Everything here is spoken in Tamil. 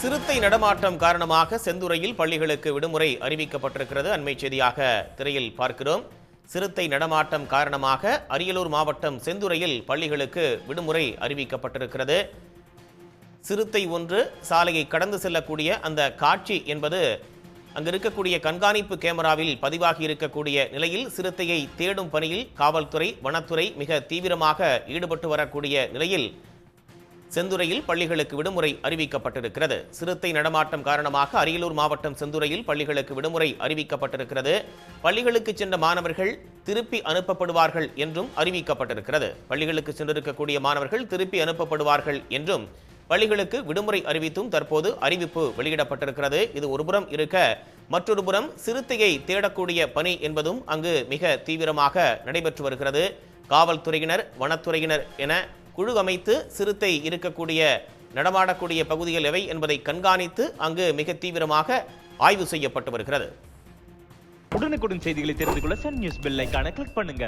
சிறுத்தை நடமாட்டம் காரணமாக செந்துறையில் பள்ளிகளுக்கு விடுமுறை அறிவிக்கப்பட்டிருக்கிறது. அண்மை செய்தியாக திரையில் பார்க்கிறோம். சிறுத்தை நடமாட்டம் காரணமாக அரியலூர் மாவட்டம் செந்துறையில் பள்ளிகளுக்கு விடுமுறை அறிவிக்கப்பட்டிருக்கிறது. சிறுத்தை ஒன்று சாலையை கடந்து செல்லக்கூடிய அந்த காட்சி என்பது அங்கு இருக்கக்கூடிய கண்காணிப்பு கேமராவில் பதிவாகி இருக்கக்கூடிய நிலையில் சிறுத்தையை தேடும் பணியில் காவல்துறை வனத்துறை மிக தீவிரமாக ஈடுபட்டு வரக்கூடிய நிலையில் செந்துறையில் பள்ளிகளுக்கு விடுமுறை அறிவிக்கப்பட்டிருக்கிறது. சிறுத்தை நடமாட்டம் காரணமாக அரியலூர் மாவட்டம் செந்துறையில் பள்ளிகளுக்கு விடுமுறை அறிவிக்கப்பட்டிருக்கிறது. பள்ளிகளுக்கு சென்ற மாணவர்கள் திருப்பி அனுப்பப்படுவார்கள் என்றும் அறிவிக்கப்பட்டிருக்கிறது. பள்ளிகளுக்கு சென்றிருக்கக்கூடிய மாணவர்கள் திருப்பி அனுப்பப்படுவார்கள் என்றும் பள்ளிகளுக்கு விடுமுறை அறிவித்தும் தற்போது அறிவிப்பு வெளியிடப்பட்டிருக்கிறது. இது ஒருபுறம் இருக்க மற்றொரு புறம் சிறுத்தையை தேடக்கூடிய பணி என்பதும் அங்கு மிக தீவிரமாக நடைபெற்று வருகிறது. காவல்துறையினர் வனத்துறையினர் என குழு அமைத்து சிறுத்தை இருக்கக்கூடிய நடமாடக்கூடிய பகுதிகள் எவை என்பதை கண்காணித்து அங்கு மிக தீவிரமாக ஆய்வு செய்யப்பட்டு வருகிறது. உடனுக்குடன் செய்திகளை தெரிந்து கொள்ள சன் நியூஸ் பெல் ஐக்கான கிளிக் பண்ணுங்க.